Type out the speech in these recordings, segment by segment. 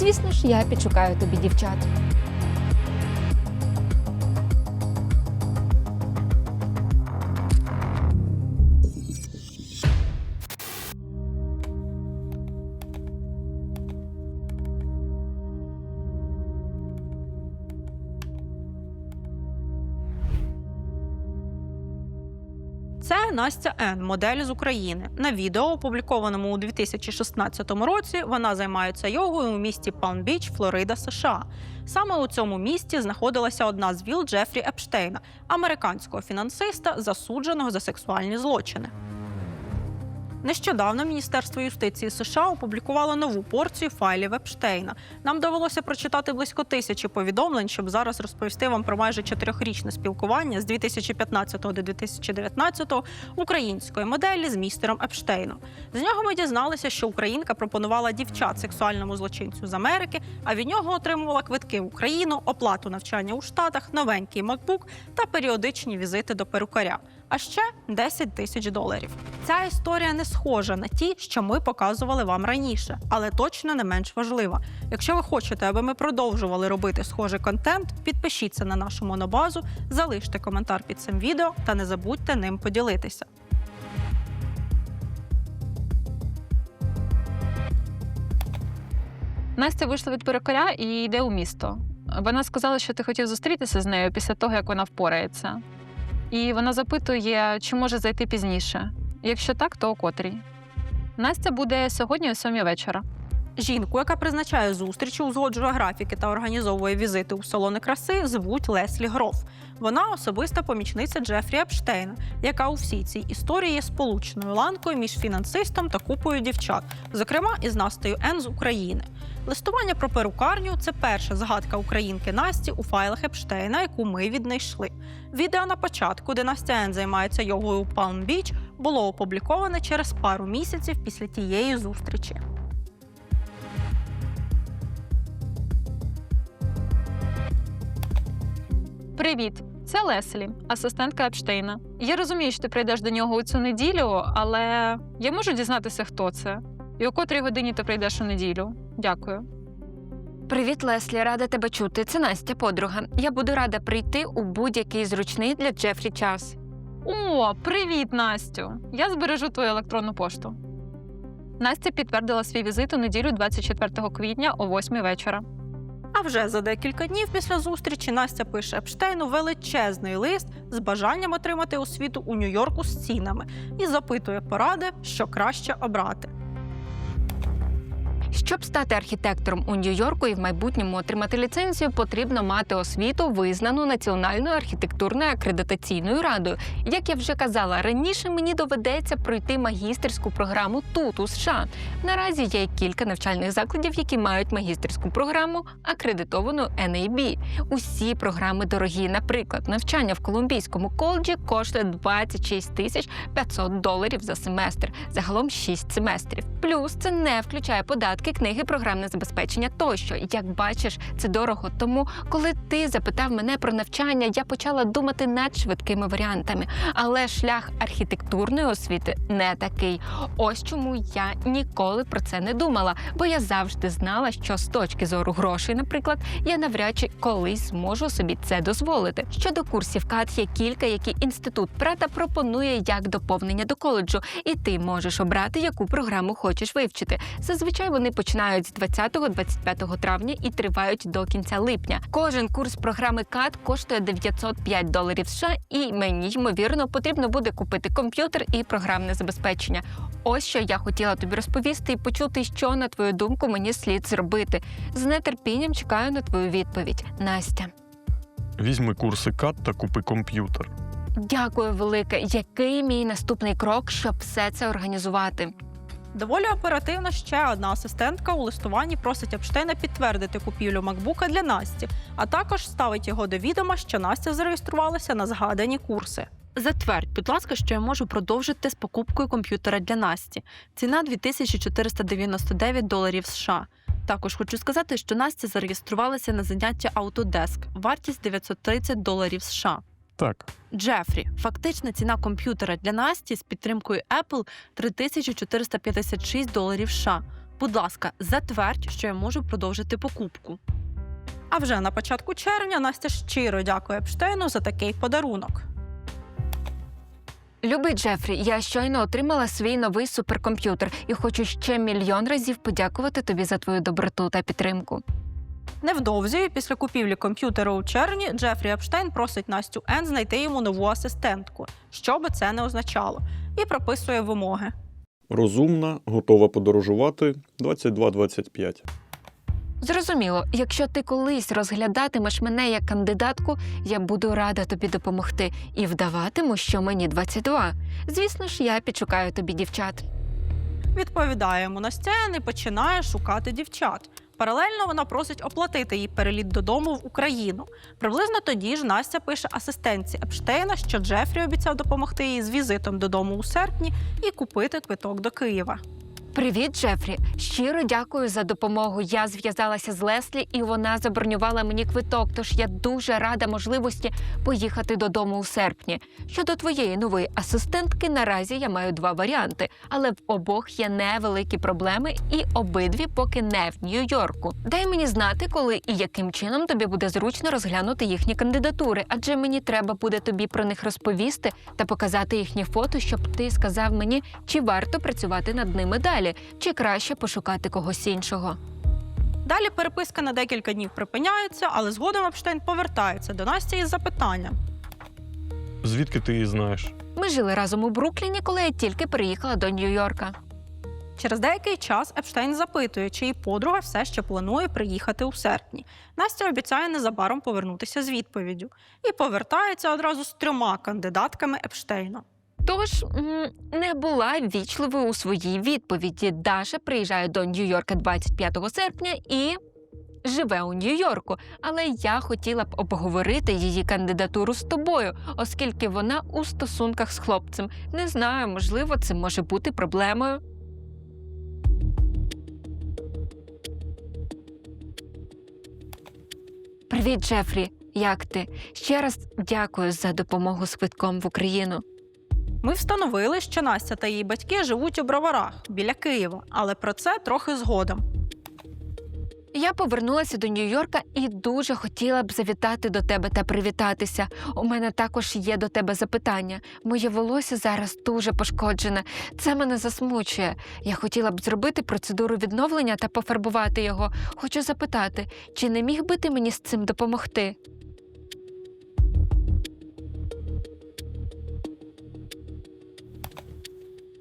звісно ж, я підшукаю тобі дівчат. Настя Н, модель з України. На відео, опублікованому у 2016 році, вона займається йогою у місті Палм-Біч, Флорида, США. Саме у цьому місті знаходилася одна з віл Джефрі Епштейна, американського фінансиста, засудженого за сексуальні злочини. Нещодавно Міністерство юстиції США опублікувало нову порцію файлів Епштейна. Нам довелося прочитати близько тисячі повідомлень, щоб зараз розповісти вам про майже чотирьохрічне спілкування з 2015 до 2019 української моделі з містером Епштейном. З нього ми дізналися, що українка пропонувала дівчат сексуальному злочинцю з Америки, а від нього отримувала квитки в Україну, оплату навчання у Штатах, новенький MacBook та періодичні візити до перукаря. А ще 10 тисяч доларів. Ця історія не схожа на ті, що ми показували вам раніше, але точно не менш важлива. Якщо ви хочете, аби ми продовжували робити схожий контент, підпишіться на нашу монобазу, залиште коментар під цим відео та не забудьте ним поділитися. Настя вийшла від перукаря і йде у місто. Вона сказала, що ти хотів зустрітися з нею після того, як вона впорається. І вона запитує, чи може зайти пізніше. Якщо так, то о котрій. Настя буде сьогодні о сьомій вечора. Жінку, яка призначає зустрічі, узгоджує графіки та організовує візити у салони краси, звуть Леслі Гроф. Вона особиста помічниця Джефрі Епштейна, яка у всій цій історії є сполучною ланкою між фінансистом та купою дівчат, зокрема із Настею Н з України. Листування про перукарню це перша згадка українки Насті у файлах Епштейна, яку ми віднайшли. Відео на початку, де Настя Н займається йогою у Палм-Біч, було опубліковане через пару місяців після тієї зустрічі. Привіт, це Леслі, асистентка Епштейна. Я розумію, що ти прийдеш до нього у цю неділю, але я можу дізнатися, хто це. І о котрій годині ти прийдеш у неділю. Дякую. Привіт, Леслі, рада тебе чути. Це Настя, подруга. Я буду рада прийти у будь-який зручний для Джефрі час. О, привіт, Настю! Я збережу твою електронну пошту. Настя підтвердила свій візит у неділю 24 квітня о 8 вечора. А вже за декілька днів після зустрічі Настя пише Епштейну величезний лист з бажанням отримати освіту у Нью-Йорку з цінами і запитує поради, що краще обрати. Щоб стати архітектором у Нью-Йорку і в майбутньому отримати ліцензію, потрібно мати освіту, визнану Національною архітектурною акредитаційною радою. Як я вже казала, раніше мені доведеться пройти магістерську програму тут, у США. Наразі є кілька навчальних закладів, які мають магістерську програму, акредитовану NAB. Усі програми дорогі. Наприклад, навчання в Колумбійському коледжі коштує 26 тисяч 500 доларів за семестр, загалом 6 семестрів. Плюс це не включає податки, книги, програмне забезпечення тощо. Як бачиш, це дорого. Тому, коли ти запитав мене про навчання, я почала думати над швидкими варіантами. Але шлях архітектурної освіти не такий. Ось чому я ніколи про це не думала, бо я завжди знала, що з точки зору грошей, наприклад, я навряд чи колись зможу собі це дозволити. Щодо курсів КАТ є кілька, які інститут Прата пропонує як доповнення до коледжу, і ти можеш обрати, яку програму хочеш вивчити. Зазвичай вони починають з 20-25 травня і тривають до кінця липня. Кожен курс програми КАТ коштує 905 доларів США, і мені ймовірно потрібно буде купити комп'ютер і програмне забезпечення. Ось що я хотіла тобі розповісти і почути, що на твою думку мені слід зробити. З нетерпінням чекаю на твою відповідь, Настя. Візьми курси КАТ та купи комп'ютер. Дякую, велике. Який мій наступний крок, щоб все це організувати? Доволі оперативно ще одна асистентка у листуванні просить Епштейна підтвердити купівлю макбука для Насті, а також ставить його до відома, що Настя зареєструвалася на згадані курси. Затвердь, будь ласка, що я можу продовжити з покупкою комп'ютера для Насті. Ціна 2499 доларів США. Також хочу сказати, що Настя зареєструвалася на заняття Autodesk. Вартість 930 доларів США. Так, Джефрі, фактична ціна комп'ютера для Насті з підтримкою Apple 3456 доларів США. Будь ласка, затвердь, що я можу продовжити покупку. А вже на початку червня Настя щиро дякує Епштейну за такий подарунок. Любий Джефрі, я щойно отримала свій новий суперкомп'ютер і хочу ще мільйон разів подякувати тобі за твою доброту та підтримку. Невдовзі, після купівлі комп'ютера у червні, Джефрі Епштейн просить Настю Ен знайти йому нову асистентку, що би це не означало, і прописує вимоги. Розумна, готова подорожувати 22-25. Зрозуміло, якщо ти колись розглядатимеш мене як кандидатку, я буду рада тобі допомогти і вдаватиму, що мені 22. Звісно ж, я підшукаю тобі дівчат. Відповідає йому Настя і починає шукати дівчат. Паралельно вона просить оплатити їй переліт додому в Україну. Приблизно тоді ж Настя пише асистентці Епштейна, що Джефрі обіцяв допомогти їй з візитом додому у серпні і купити квиток до Києва. Привіт, Джефрі. Щиро дякую за допомогу. Я зв'язалася з Леслі, і вона забронювала мені квиток. Тож я дуже рада можливості поїхати додому у серпні. Щодо твоєї нової асистентки, наразі я маю два варіанти, але в обох є невеликі проблеми, і обидві поки не в Нью-Йорку. Дай мені знати, коли і яким чином тобі буде зручно розглянути їхні кандидатури, адже мені треба буде тобі про них розповісти та показати їхні фото, щоб ти сказав мені, чи варто працювати над ними далі, чи краще пошукати когось іншого. Далі переписка на декілька днів припиняється, але згодом Епштейн повертається до Насті із запитанням. Звідки ти її знаєш? Ми жили разом у Брукліні, коли я тільки переїхала до Нью-Йорка. Через деякий час Епштейн запитує, чи її подруга все ще планує приїхати у серпні. Настя обіцяє незабаром повернутися з відповіддю і повертається одразу з трьома кандидатками Епштейна. Тож не була вічливою у своїй відповіді. Даша приїжджає до Нью-Йорка 25 серпня і живе у Нью-Йорку. Але я хотіла б обговорити її кандидатуру з тобою, оскільки вона у стосунках з хлопцем. Не знаю, можливо, це може бути проблемою. Привіт, Джефрі. Як ти? Ще раз дякую за допомогу з квитком в Україну. Ми встановили, що Настя та її батьки живуть у Броварах біля Києва, але про це трохи згодом. Я повернулася до Нью-Йорка і дуже хотіла б завітати до тебе та привітатися. У мене також є до тебе запитання. Моє волосся зараз дуже пошкоджене. Це мене засмучує. Я хотіла б зробити процедуру відновлення та пофарбувати його. Хочу запитати, чи не міг би ти мені з цим допомогти?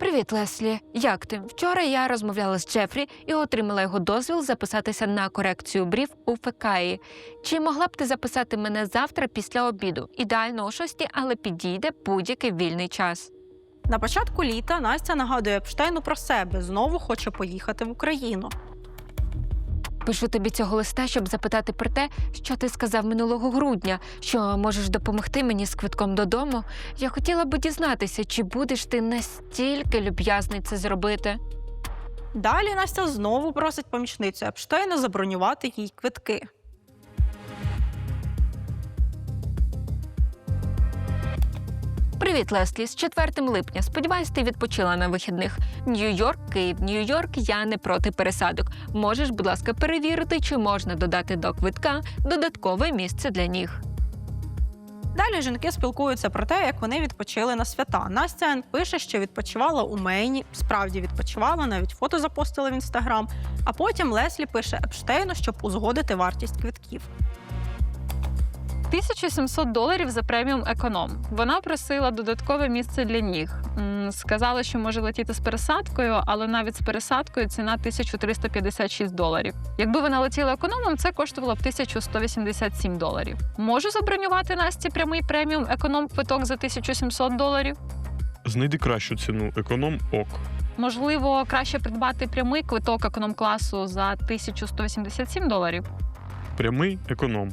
Привіт, Леслі. Як ти? Вчора я розмовляла з Джефрі і отримала його дозвіл записатися на корекцію брів у Фекаї. Чи могла б ти записати мене завтра після обіду? Ідеально о шості, але підійде будь-який вільний час. На початку літа Настя нагадує Епштейну про себе, знову хоче поїхати в Україну. Пишу тобі цього листа, щоб запитати про те, що ти сказав минулого грудня, що можеш допомогти мені з квитком додому. Я хотіла би дізнатися, чи будеш ти настільки люб'язний це зробити. Далі Настя знову просить помічницю Епштейна забронювати їй квитки. Привіт, Леслі. З 4 липня. Сподіваюсь, ти відпочила на вихідних. Нью-Йорк, Київ, Нью-Йорк. Я не проти пересадок. Можеш, будь ласка, перевірити, чи можна додати до квитка додаткове місце для ніг. Далі жінки спілкуються про те, як вони відпочили на свята. Настя пише, що відпочивала у Мейні, справді відпочивала, навіть фото запостила в інстаграм. А потім Леслі пише Епштейну, щоб узгодити вартість квитків. 1700 доларів за преміум економ. Вона просила додаткове місце для ніг. Сказала, що може летіти з пересадкою, але навіть з пересадкою ціна 1356 доларів. Якби вона летіла економом, це коштувало б 1187 доларів. Можу забронювати Насті прямий преміум економ квиток за 1700 доларів. Знайди кращу ціну. Економ ок. Можливо, краще придбати прямий квиток економ-класу за 1187 доларів. Прямий економ.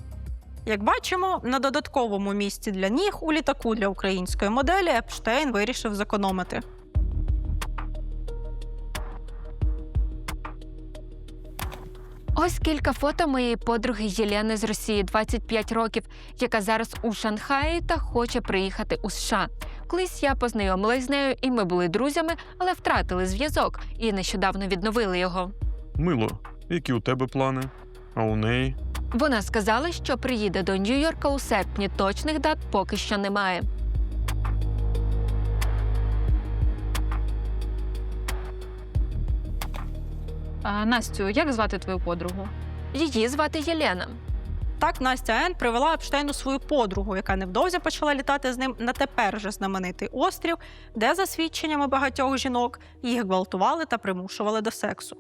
Як бачимо, на додатковому місці для ніг у літаку для української моделі Епштейн вирішив зекономити. Ось кілька фото моєї подруги Єлени з Росії, 25 років, яка зараз у Шанхаї та хоче приїхати у США. Колись я познайомилась з нею, і ми були друзями, але втратили зв'язок і нещодавно відновили його. Мило, які у тебе плани? А у неї? Вона сказала, що приїде до Нью-Йорка у серпні. Точних дат поки що немає. А, Настю, як звати твою подругу? Її звати Єлена. Так Настя Ен привела Епштейну свою подругу, яка невдовзі почала літати з ним на тепер же знаменитий острів, де, за свідченнями багатьох жінок, їх гвалтували та примушували до сексу.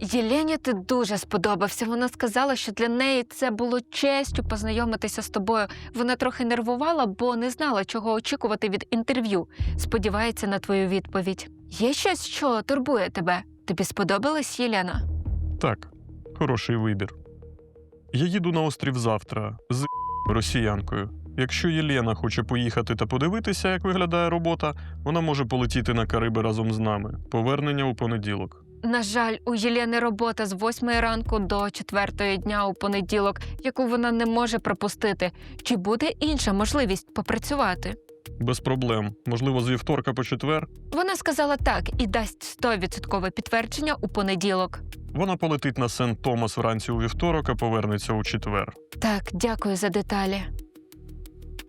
Єлені, ти дуже сподобався. Вона сказала, що для неї це було честю познайомитися з тобою. Вона трохи нервувала, бо не знала, чого очікувати від інтерв'ю. Сподівається на твою відповідь. Є щось, що турбує тебе? Тобі сподобалась Єлена? Так, хороший вибір. Я їду на острів завтра з росіянкою. Якщо Єлена хоче поїхати та подивитися, як виглядає робота, вона може полетіти на Кариби разом з нами. Повернення у понеділок. На жаль, у Єлени робота з 8 ранку до 4 дня у понеділок, яку вона не може пропустити. Чи буде інша можливість попрацювати? Без проблем. Можливо, з вівторка по четвер. Вона сказала так і дасть 100% підтвердження у понеділок. Вона полетить на Сент Томас вранці у вівторок, а повернеться у четвер. Так, дякую за деталі.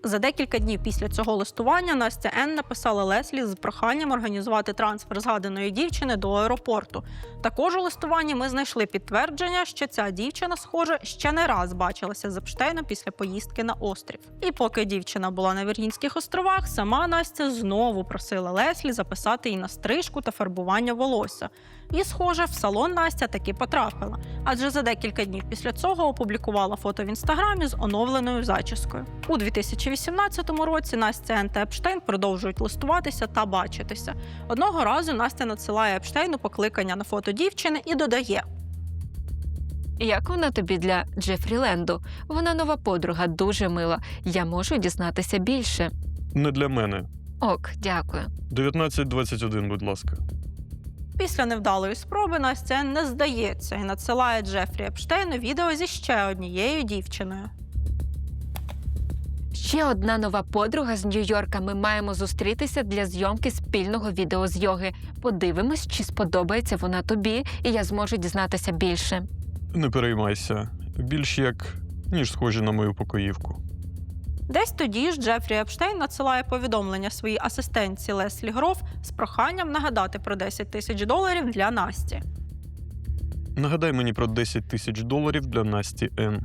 За декілька днів після цього листування Настя Н написала Леслі з проханням організувати трансфер згаданої дівчини до аеропорту. Також у листуванні ми знайшли підтвердження, що ця дівчина, схоже, ще не раз бачилася з Епштейном після поїздки на острів. І поки дівчина була на Віргінських островах, сама Настя знову просила Леслі записати її на стрижку та фарбування волосся. І, схоже, в салон Настя таки потрапила, адже за декілька днів після цього опублікувала фото в інстаграмі з оновленою зачіскою. У 2018 році Настя Ен Епштейн продовжують листуватися та бачитися. Одного разу Настя надсилає Епштейну покликання на фото дівчини і додає: Як вона тобі для Джефрі Ленду? Вона нова подруга, дуже мила. Я можу дізнатися більше. Не для мене. Ок, дякую. 19.21, будь ласка. Після невдалої спроби Настя не здається і надсилає Джефрі Епштейну відео зі ще однією дівчиною. Ще одна нова подруга з Нью-Йорка. Ми маємо зустрітися для зйомки спільного відео з йоги. Подивимось, чи сподобається вона тобі, і я зможу дізнатися більше. Не переймайся. Більш як ніж схожі на мою покоївку. Десь тоді ж Джефрі Епштейн надсилає повідомлення своїй асистентці Леслі Гроф з проханням нагадати про 10 тисяч доларів для Насті. Нагадай мені про 10 тисяч доларів для Насті Н.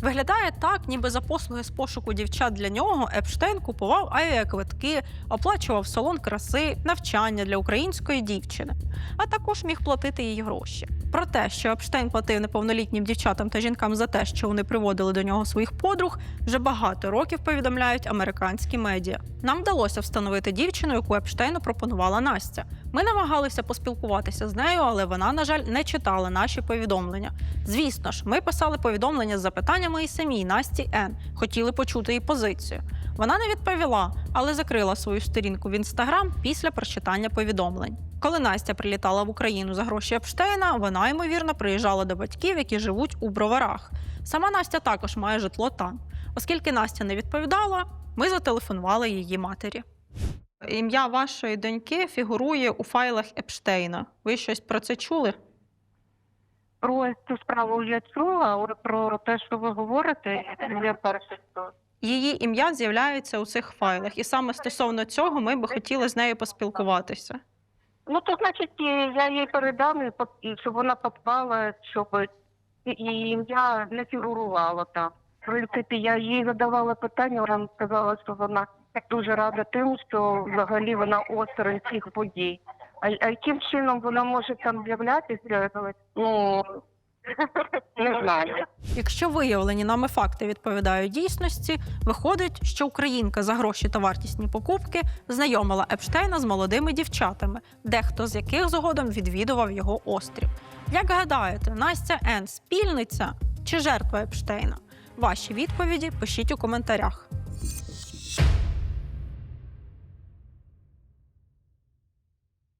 Виглядає так, ніби за послуги з пошуку дівчат для нього Епштейн купував авіаквитки, оплачував салон краси, навчання для української дівчини, а також міг платити їй гроші. Про те, що Епштейн платив неповнолітнім дівчатам та жінкам за те, що вони приводили до нього своїх подруг, вже багато років повідомляють американські медіа. Нам вдалося встановити дівчину, яку Епштейну пропонувала Настя. Ми намагалися поспілкуватися з нею, але вона, на жаль, не читала наші повідомлення. Звісно ж, ми писали повідомлення з запитаннями і самій Насті Н. Хотіли почути її позицію. Вона не відповіла, але закрила свою сторінку в інстаграм після прочитання повідомлень. Коли Настя прилітала в Україну за гроші Епштейна, вона ймовірно приїжджала до батьків, які живуть у броварах. Сама Настя також має житло там. Оскільки Настя не відповідала, ми зателефонували її матері. Ім'я вашої доньки фігурує у файлах Епштейна. Ви щось про це чули? Про цю справу я чула, але про те, що ви говорите, я перше чую. Її ім'я з'являється у цих файлах, і саме стосовно цього ми би хотіли з нею поспілкуватися. Ну, то значить, я їй передам, щоб вона попала, щоб і ім'я не фігурувало там. В принципі, я їй задавала питання, вона сказала, що вона дуже рада тим, що взагалі вона осторонь цих подій. А, яким чином вона може там з'являтися? Ну, не знаю. Якщо виявлені нами факти відповідають дійсності, виходить, що українка за гроші та вартісні покупки знайомила Епштейна з молодими дівчатами, дехто з яких згодом відвідував його острів. Як гадаєте, Настя Н. спільниця чи жертва Епштейна? Ваші відповіді пишіть у коментарях.